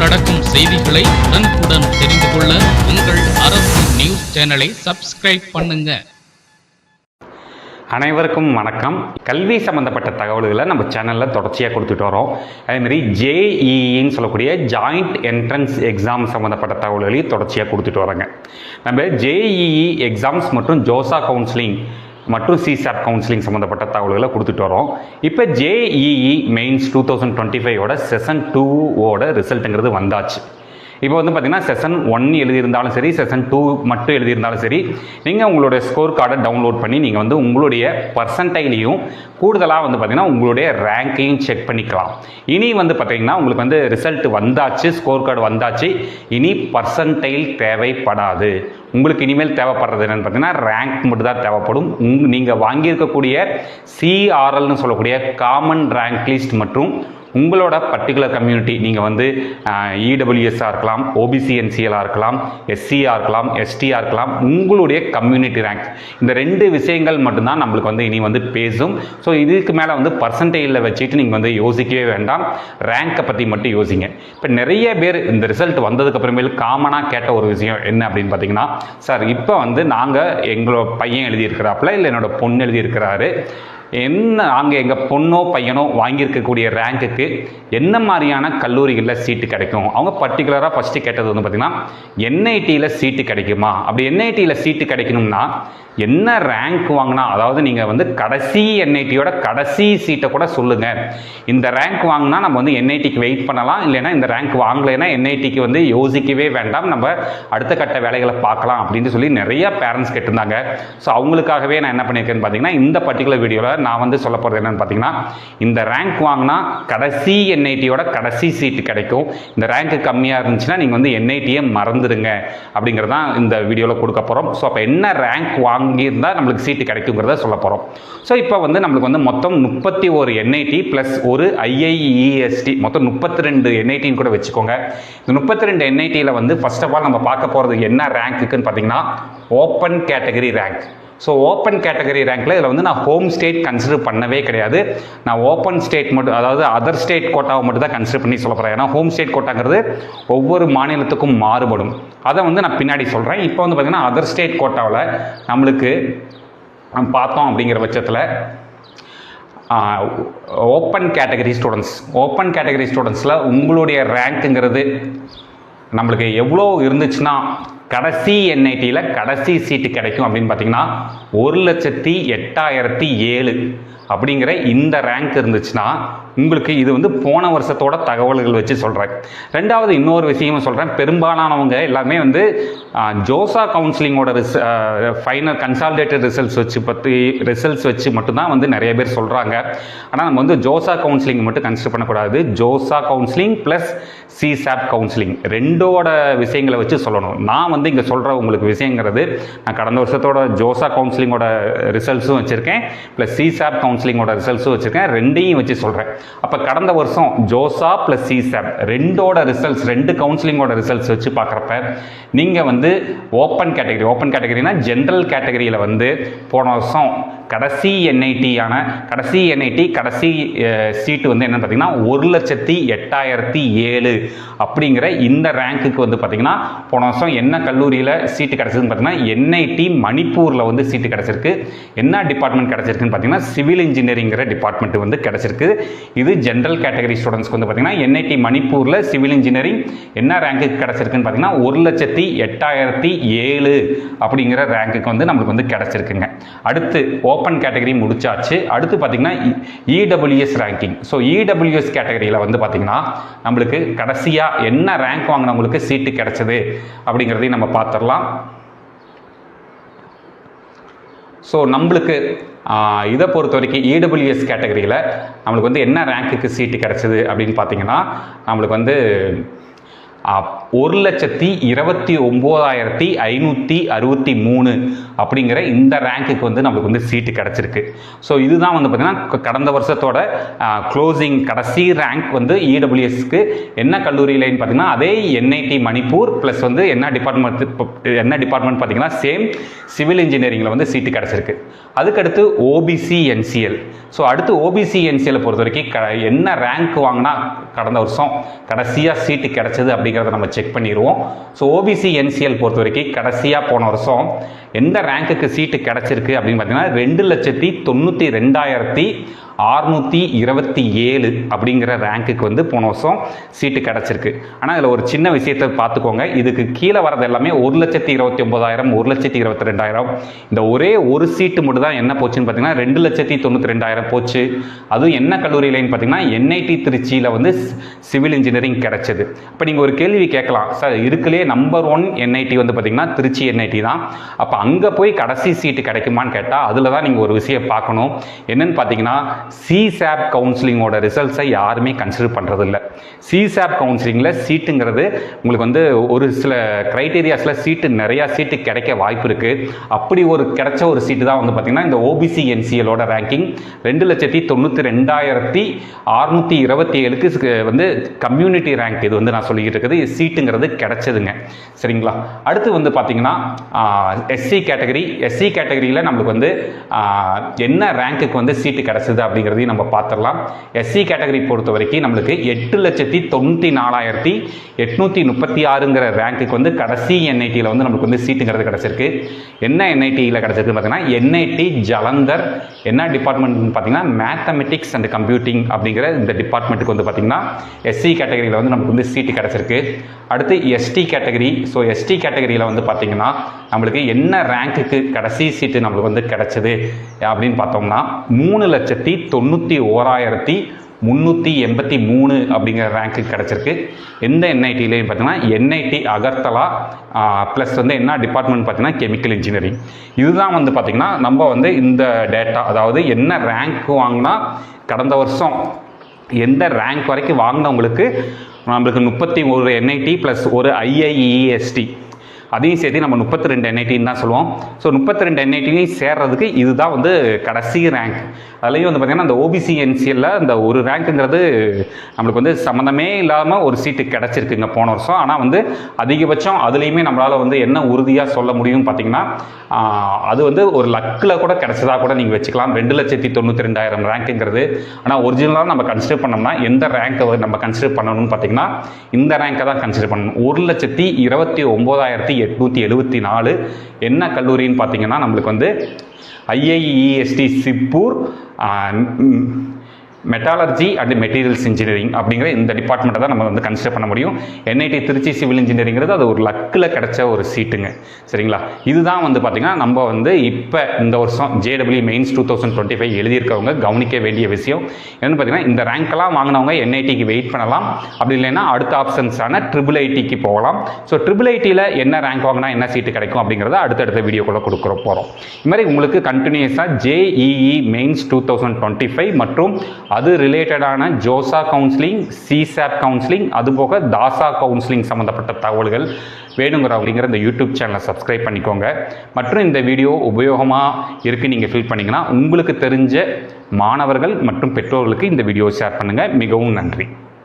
நடக்கும் செய்திகளை உடனுக்குடன் தெரிந்து கொள்ள உங்கள் அரசு நியூஸ் சேனலை சப்ஸ்கிரைப் பண்ணுங்க. அனைவருக்கும் வணக்கம். கல்வி சம்மந்தப்பட்ட தகவல்களை நம்ம சேனலில் தொடர்ச்சியாக கொடுத்துட்டு வரோம். அதேமாதிரி ஜேஇஇன்னு சொல்லக்கூடிய ஜாயிண்ட் என்ட்ரன்ஸ் எக்ஸாம் சம்மந்தப்பட்ட தகவல்களையும் தொடர்ச்சியாக கொடுத்துட்டு வரோங்க. நம்ம ஜேஇஇ எக்ஸாம்ஸ் மற்றும் ஜோசா கவுன்சிலிங் மற்றும் சிசாட் கவுன்சிலிங் சம்மந்தப்பட்ட தகவல்களை கொடுத்துட்டு வரோம். இப்போ JEE mains two thousand twenty ஃபைவோட session டூவோட ரிசல்ட்டுங்கிறது வந்தாச்சு. இப்போ வந்து பார்த்தீங்கன்னா செஷன் ஒன் எழுதியிருந்தாலும் சரி செஷன் டூ மட்டும் எழுதியிருந்தாலும் சரி நீங்கள் உங்களுடைய ஸ்கோர் கார்டை டவுன்லோட் பண்ணி நீங்கள் வந்து உங்களுடைய பர்சன்டைலையும் கூடுதலாக வந்து பார்த்தீங்கன்னா உங்களுடைய ரேங்கையும் செக் பண்ணிக்கலாம். இனி வந்து பார்த்தீங்கன்னா உங்களுக்கு வந்து ரிசல்ட் வந்தாச்சு ஸ்கோர் கார்டு வந்தாச்சு இனி பர்சன்டைல் தேவைப்படாது. உங்களுக்கு இனிமேல் தேவைப்படுறது என்னென்னு பார்த்தீங்கன்னா ரேங்க் மட்டும் தான் தேவைப்படும். உங் நீங்கள் வாங்கியிருக்கக்கூடிய சிஆர்எல்னு சொல்லக்கூடிய காமன் ரேங்க் லிஸ்ட் மற்றும் உங்களோட பர்டிகுலர் கம்யூனிட்டி நீங்கள் வந்து இடபிள்யூஎஸ்ஸாக இருக்கலாம் ஓபிசிஎன்சிஎலாக இருக்கலாம் எஸ்சியாக இருக்கலாம் எஸ்டியாக இருக்கலாம் உங்களுடைய கம்யூனிட்டி ரேங்க் இந்த ரெண்டு விஷயங்கள் மட்டும்தான் நம்மளுக்கு வந்து இனி வந்து பேசும். ஸோ இதுக்கு மேலே வந்து பர்சன்டேஜில் வச்சுட்டு நீங்கள் வந்து யோசிக்கவே வேண்டாம். ரேங்கை பற்றி மட்டும் யோசிங்க. இப்போ நிறைய பேர் இந்த ரிசல்ட் வந்ததுக்கு அப்புறமேல் காமனாக கேட்ட ஒரு விஷயம் என்ன அப்படின்னு பார்த்தீங்கன்னா சார் இப்போ வந்து நாங்கள் எங்களோட பையன் எழுதியிருக்கிறாப்புல இல்லை என்னோட பொண்ணு எழுதியிருக்கிறாரு. என்ன அங்கே எங்கள் பொண்ணோ பையனோ வாங்கியிருக்கக்கூடிய ரேங்க்குக்கு என்ன மாதிரியான கல்லூரிகளில் சீட்டு கிடைக்கும்? அவங்க பர்டிகுலராக ஃபஸ்ட்டு கேட்டது வந்து பார்த்திங்கன்னா என்ஐடியில் சீட்டு கிடைக்குமா? அப்படி என்ஐடியில் சீட்டு கிடைக்கணும்னா என்ன ரேங்க் வாங்கினா அதாவது நீங்கள் வந்து கடைசி என்ஐடியோட கடைசி சீட்டை கூட சொல்லுங்கள் இந்த ரேங்க் வாங்கினா நம்ம வந்து என்ஐடிக்கு வெயிட் பண்ணலாம். இல்லைன்னா இந்த ரேங்க் வாங்கலைன்னா என்ஐடிக்கு வந்து யோசிக்கவே வேண்டாம். நம்ம அடுத்த கட்ட வேலைகளை பார்க்கலாம் அப்படின்னு சொல்லி நிறைய பேரண்ட்ஸ் கேட்டிருந்தாங்க. ஸோ அவங்களுக்காகவே நான் என்ன பண்ணியிருக்கேன்னு பார்த்தீங்கன்னா இந்த பர்டிகுலர் வீடியோவில் நான் வந்து சொல்ல போகிறது என்னென்னு பார்த்தீங்கன்னா இந்த ரேங்க் வாங்கினா கடைசி என்ஐடியோட கடைசி சீட்டு கிடைக்கும். இந்த ரேங்க்கு கம்மியாக இருந்துச்சுன்னா நீங்கள் வந்து என்ஐடியை மறந்துடுங்க அப்படிங்கிறதான் இந்த வீடியோவில் கொடுக்க போகிறோம் ஸோ அப்போ என்ன ரேங்க் வாங்கியிருந்தால் நம்மளுக்கு சீட்டு கிடைக்குங்கிறத சொல்ல போகிறோம் ஸோ இப்போ வந்து நம்மளுக்கு வந்து மொத்தம் முப்பத்தி ஒரு என்ஐடி ப்ளஸ் ஒரு ஐஐஇஎஸ்டி மொத்தம் முப்பத்தி ரெண்டு என்ஐடின்னு கூட வச்சுக்கோங்க. இந்த முப்பத்தி ரெண்டு என்ஐடியில் வந்து ஃபஸ்ட் ஆஃப் ஆல் நம்ம பார்க்க போகிறது என்ன ரேங்க்குன்னு பார்த்தீங்கன்னா open category rank so open category ரேங்க்கில் இதில் வந்து நான் ஹோம் ஸ்டேட் கன்சிடர் பண்ணவே கிடையாது. நான் ஓப்பன் ஸ்டேட் மட்டும் அதாவது அதர் ஸ்டேட் கோட்டாவை மட்டும் தான் கன்சிடர் பண்ணி சொல்ல போகிறேன் ஏன்னா ஹோம் ஸ்டேட் கோட்டாங்கிறது ஒவ்வொரு மாநிலத்துக்கும் மாறுபடும். அதை வந்து நான் பின்னாடி சொல்கிறேன் இப்போ வந்து பார்த்திங்கன்னா அதர் ஸ்டேட் கோட்டாவில் நம்மளுக்கு பார்த்தோம் அப்படிங்கிற பட்சத்தில் open category students open category ஸ்டூடெண்ட்ஸில் உங்களுடைய ரேங்க்குங்கிறது நம்மளுக்கு எவ்வளோ இருந்துச்சுன்னா கடைசி என்ஐடியில் கடைசி சீட்டு கிடைக்கும் அப்படின்னு பார்த்தீங்கன்னா ஒரு லட்சத்தி எட்டாயிரத்தி ஏழு. அப்படிங்கிற இந்த ரேங்க் இருந்துச்சுன்னா உங்களுக்கு இது வந்து போன வருஷத்தோட தகவல்கள் வச்சு சொல்கிறேன் ரெண்டாவது இன்னொரு விஷயமும் சொல்கிறேன் பெரும்பாலானவங்க எல்லாமே வந்து ஜோசா கவுன்சிலிங்கோட ரிச ஃபைனல் கன்சால்டேட்டட் ரிசல்ட்ஸ் வச்சு பற்றி ரிசல்ட்ஸ் வச்சு மட்டும்தான் வந்து நிறைய பேர் சொல்கிறாங்க ஆனால் நம்ம வந்து ஜோசா கவுன்சிலிங் மட்டும் கன்சிடர் பண்ணக்கூடாது. JoSAA counselling plus CSAB counselling ரெண்டோட விஷயங்களை வச்சு சொல்லணும். நான் வந்து இங்கே சொல்கிற உங்களுக்கு விஷயங்கிறது நான் கடந்த வருஷத்தோட ஜோசா கவுன்சிலிங்கோட ரிசல்ட்ஸும் வச்சுருக்கேன். ப்ளஸ் சிசாப் கவுன்சிலிங்கோட ரிசல்ட்ஸும் வச்சுருக்கேன். ரெண்டையும் வச்சு சொல்கிறேன் அப்போ கடந்த வருஷம் ஜோசா ப்ளஸ் சிசாப் ரெண்டோட ரிசல்ட்ஸ் ரெண்டு கவுன்சிலிங்கோட ரிசல்ட்ஸ் வச்சு பார்க்குறப்ப நீங்கள் வந்து ஓப்பன் கேட்டகரி ஓப்பன் கேட்டகரினா ஜென்ரல் கேட்டகரியில் வந்து போன வருஷம் கடைசி என்ஐடியான கடைசி என்ஐடி கடைசி சீட்டு வந்து என்னென்னு பார்த்தீங்கன்னா ஒரு லட்சத்தி எட்டாயிரத்தி ஏழு அப்படிங்கிற இந்த ரேங்க்குக்கு வந்து பார்த்தீங்கன்னா போன வருஷம் என்ன கல்லூரியில் சீட்டு கிடச்சிதுன்னு பார்த்தீங்கன்னா என்ஐடி மணிப்பூரில் வந்து சீட்டு கிடச்சிருக்கு. என்ன டிபார்ட்மெண்ட் கிடச்சிருக்குன்னு பார்த்தீங்கன்னா சிவில் இன்ஜினியரிங்கிற டிபார்ட்மெண்ட் வந்து கிடச்சிருக்கு. இது ஜென்ரல் கேட்டகரி ஸ்டூடெண்ட்ஸ்க்கு வந்து பார்த்தீங்கன்னா என்ஐடி மணிப்பூரில் சிவில் இன்ஜினியரிங் என்ன ரேங்க்குக்கு கிடச்சிருக்குன்னு பார்த்தீங்கன்னா ஒரு லட்சத்தி எட்டாயிரத்தி ஏழு அப்படிங்கிற ரேங்க்குக்கு வந்து நம்மளுக்கு வந்து கிடச்சிருக்குங்க. அடுத்து ஓப்பன் கேட்டகரி முடிச்சாச்சு. அடுத்து பார்த்திங்கன்னா இடபிள்யூஎஸ் ரேங்கிங் ஸோ இடபிள்யூஎஸ் கேட்டகரியில் வந்து பார்த்தீங்கன்னா நம்மளுக்கு கடைசியாக என்ன ரேங்க் வாங்கினவங்களுக்கு சீட்டு கிடச்சிது அப்படிங்கிறதையும் நம்ம பார்த்துடலாம். ஸோ நம்மளுக்கு இதை பொறுத்த வரைக்கும் இடபிள்யூஎஸ் கேட்டகரியில் நம்மளுக்கு வந்து என்ன ரேங்க்குக்கு சீட்டு கிடச்சிது அப்படின்னு பார்த்தீங்கன்னா நம்மளுக்கு வந்து ஒரு லட்சத்தி இருபத்தி ஒம்போதாயிரத்தி ஐநூற்றி அறுபத்தி மூணு அப்படிங்கிற இந்த ரேங்க்குக்கு வந்து நம்மளுக்கு வந்து சீட்டு கிடச்சிருக்கு. ஸோ இதுதான் வந்து பார்த்திங்கன்னா கடந்த வருஷத்தோட க்ளோசிங் கடைசி ரேங்க் வந்து இடபிள்யூஎஸ்க்கு என்ன கல்லூரியிலன்னு பார்த்தீங்கன்னா அதே என்ஐடி மணிப்பூர் ப்ளஸ் வந்து என்ன டிபார்ட்மெண்ட் என்ன டிபார்ட்மெண்ட் பார்த்தீங்கன்னா சேம் சிவில் இன்ஜினியரிங்கில் வந்து சீட்டு கிடச்சிருக்கு. அதுக்கடுத்து ஓபிசி என்சிஎல் ஸோ அடுத்து ஓபிசி என்சிஎல் பொறுத்த வரைக்கும் க என்ன ரேங்க் வாங்கினா கடந்த வருஷம் கடைசியாக சீட்டு கிடச்சிது அப்படிங்கிறத நம்ம செக் பண்ணிடுவோம். ஸோ ஓபிசி என்சிஎல் பொறுத்த வரைக்கும் கடைசியாக போன வருஷம் எந்த ரேங்க்குக்கு சீட்டு கிடச்சிருக்கு அப்படின்னு பார்த்தீங்கன்னா ரெண்டு லட்சத்தி தொண்ணூற்றி ரெண்டாயிரத்தி ஆறுநூற்றி இருபத்தி ஏழு அப்படிங்கிற ரேங்க்குக்கு வந்து போன வருஷம் சீட்டு கிடச்சிருக்கு. ஆனால் இதில் ஒரு சின்ன விஷயத்தை பார்த்துக்கோங்க. இதுக்கு கீழே வரது எல்லாமே ஒரு லட்சத்தி இருபத்தி ஒம்பதாயிரம் ஒரு லட்சத்தி இருபத்தி ரெண்டாயிரம். இந்த ஒரே ஒரு சீட்டு மட்டும் தான் என்ன போச்சுன்னு பார்த்தீங்கன்னா ரெண்டு லட்சத்தி தொண்ணூற்றி ரெண்டாயிரம் போச்சு. அதுவும் என்ன கல்லூரியிலன்னு பார்த்தீங்கன்னா என்ஐடி திருச்சியில் வந்து சிவில் இன்ஜினியரிங் கிடச்சிது. இப்போ நீங்கள் ஒரு கேள்வி கேட்கலாம். சார் இருக்குலே நம்பர் ஒன் என்ஐடி வந்து பார்த்தீங்கன்னா திருச்சி என்ஐடி தான். அப்போ அங்கே போய் கடைசி சீட்டு கிடைக்குமான்னு கேட்டால் அதில் தான் நீங்கள் ஒரு விஷயம் பார்க்கணும். என்னன்னு பார்த்தீங்கன்னா சிசாப் கவுன்சிலிங்கோட ரிசல்ட்ஸை யாருமே கன்சிடர் பண்ணுறதில்ல சிசாப் கவுன்சிலிங்கில் சீட்டுங்கிறது உங்களுக்கு வந்து ஒரு சில க்ரைட்டீரியாஸில் சீட்டு நிறையா சீட்டு கிடைக்க வாய்ப்பு இருக்குது அப்படி ஒரு கிடைச்ச ஒரு சீட்டு தான் வந்து பார்த்திங்கன்னா இந்த ஓபிசி என்சிஎலோட ரேங்கிங் ரெண்டு லட்சத்தி தொண்ணூற்றி ரெண்டாயிரத்தி அறுநூற்றி இருபத்தி ஏழுக்கு வந்து கம்யூனிட்டி ரேங்க் இது வந்து நான் சொல்லிக்கிட்டு இருக்குது. சீட்டுங்கிறது கிடைச்சதுங்க. சரிங்களா? அடுத்து வந்து பார்த்திங்கன்னா எஸ்சி கேட்டகரி எஸ்சி கேட்டகரியில் நம்மளுக்கு வந்து என்ன ரேங்க்குக்கு வந்து சீட்டு கிடச்சிது அப்படிங்கிறதையும் நம்ம பார்த்துடலாம். எஸ்சி கேட்டகரி பொறுத்த வரைக்கும் நம்மளுக்கு எட்டு லட்சத்தி தொண்ணூற்றி நாலாயிரத்தி எட்நூற்றி முப்பத்தி ஆறுங்கிற ரேங்க்குக்கு வந்து கடைசி என்ஐடியில் வந்து நம்மளுக்கு வந்து சீட்டுங்கிறது கிடச்சிருக்கு. என்ன என்ஐடியில் கிடச்சிருக்கு பார்த்தீங்கன்னா என்ஐடி ஜலந்தர். என்ன டிபார்ட்மெண்ட்னு பார்த்தீங்கன்னா மேத்தமெட்டிக்ஸ் அண்ட் கம்ப்யூட்டிங் அப்படிங்கிற இந்த டிபார்ட்மெண்ட்டுக்கு வந்து பார்த்தீங்கன்னா எஸ்சி கேட்டகரியில் வந்து நமக்கு வந்து சீட்டு கிடச்சிருக்கு. அடுத்து எஸ்டி கேட்டகரி ஸோ எஸ்டி கேட்டகரியில் வந்து பார்த்தீங்கன்னா நம்மளுக்கு என்ன ரேங்க்குக்கு கடைசி சீட்டு நம்மளுக்கு வந்து கிடச்சிது அப்படின்னு பார்த்தோம்னா மூணு லட்சத்தி தொண்ணூற்றி ஓராயிரத்தி முந்நூற்றி எண்பத்தி மூணு அப்படிங்கிற ரேங்க்கு கிடச்சிருக்கு. எந்த என்ஐடியிலையும் பார்த்தீங்கன்னா என்ஐடி அகர்த்தலா ப்ளஸ் வந்து என்ன டிபார்ட்மெண்ட் பார்த்தீங்கன்னா கெமிக்கல் இன்ஜினியரிங் இதுதான் வந்து பார்த்திங்கன்னா நம்ம வந்து இந்த டேட்டா அதாவது என்ன ரேங்க் வாங்கினா கடந்த வருஷம் எந்த ரேங்க் வரைக்கும் வாங்கினவங்களுக்கு நம்மளுக்கு முப்பத்தி ஒரு என்ஐடி ப்ளஸ் ஒரு ஐஐஇஎஸ்டி அதையும் சேர்த்து நம்ம முப்பத்தி ரெண்டு என்ஐடின்னு தான் சொல்லுவோம். ஸோ முப்பத்தி ரெண்டு என்ஐடியும் சேர்றதுக்கு இதுதான் வந்து கடைசி ரேங்க் அதுலேயும் வந்து பார்த்திங்கன்னா அந்த ஓபிசி என்சிஎல்ல அந்த ஒரு ரேங்க்குங்கிறது நம்மளுக்கு வந்து சம்மந்தமே இல்லாமல் ஒரு சீட்டு கிடச்சிருக்குங்க போன வருஷம். ஆனால் வந்து அதிகபட்சம் அதுலேயுமே நம்மளால் வந்து என்ன உறுதியாக சொல்ல முடியும்னு பார்த்தீங்கன்னா அது வந்து ஒரு லக்கில் கூட கிடச்சதா கூட நீங்கள் வச்சுக்கலாம். ரெண்டு லட்சத்தி தொண்ணூற்றி ரெண்டாயிரம் ரேங்க்குங்கிறது ஆனால் ஒரிஜினலாக நம்ம கன்சிடர் பண்ணோம்னா எந்த ரேங்க்கை நம்ம கன்சிடர் பண்ணணும்னு பார்த்தீங்கன்னா இந்த ரேங்கை தான் கன்சிடர் பண்ணணும். ஒரு லட்சத்தி இருபத்தி ஒம்போதாயிரத்தி எட்நூற்றி எழுபத்தி நாலு. என்ன கல்லூரின்னு பார்த்தீங்கன்னா நம்மளுக்கு வந்து IIEST Shibpur metallurgy and materials engineering அப்படிங்கிற இந்த டிபார்ட்மெண்ட்டை தான் நம்ம வந்து கன்சிடர் பண்ண முடியும். என்ஐடி திருச்சி சிவில் இன்ஜினியரிங்கிறது அது ஒரு லக்கில் கிடைச்ச ஒரு சீட்டுங்க சரிங்களா? இதுதான் வந்து பார்த்திங்கன்னா நம்ம வந்து இப்போ இந்த வருஷம் JW mains two thousand twenty five எழுதியிருக்கவங்க கவனிக்க வேண்டிய விஷயம். என்னென்னு பார்த்தீங்கன்னா இந்த ரேங்க்கெல்லாம் வாங்கினவங்க என்ஐடிக்கு வெயிட் பண்ணலாம். அப்படி இல்லைன்னா அடுத்த ஆப்ஷன்ஸான ட்ரிபிள் ஐடிக்கு போகலாம். ஸோ ட்ரிபிள் ஐடியில் என்ன ரேங்க் வாங்கினா என்ன சீட்டு கிடைக்கும் அப்படிங்கிறத அடுத்தடுத்த வீடியோக்குள்ளே கொடுக்குற போகிறோம் இது மாதிரி உங்களுக்கு கண்டினியூஸாக JEE mains two thousand twenty five மற்றும் அது ரிலேட்டடான ஜோசா கவுன்சிலிங் சிசாப் கவுன்சிலிங் அதுபோக தாசா கவுன்சிலிங் சம்மந்தப்பட்ட தகவல்கள் வேணுங்கிற அப்படிங்கிற இந்த யூடியூப் சேனலை சப்ஸ்கிரைப் பண்ணிக்கோங்க. மற்றும் இந்த வீடியோ உபயோகமாக இருக்குது நீங்கள் ஃபீல் பண்ணிங்கன்னா உங்களுக்கு தெரிஞ்ச மாணவர்கள் மற்றும் பெற்றோர்களுக்கு இந்த வீடியோ ஷேர் பண்ணுங்கள் மிகவும் நன்றி.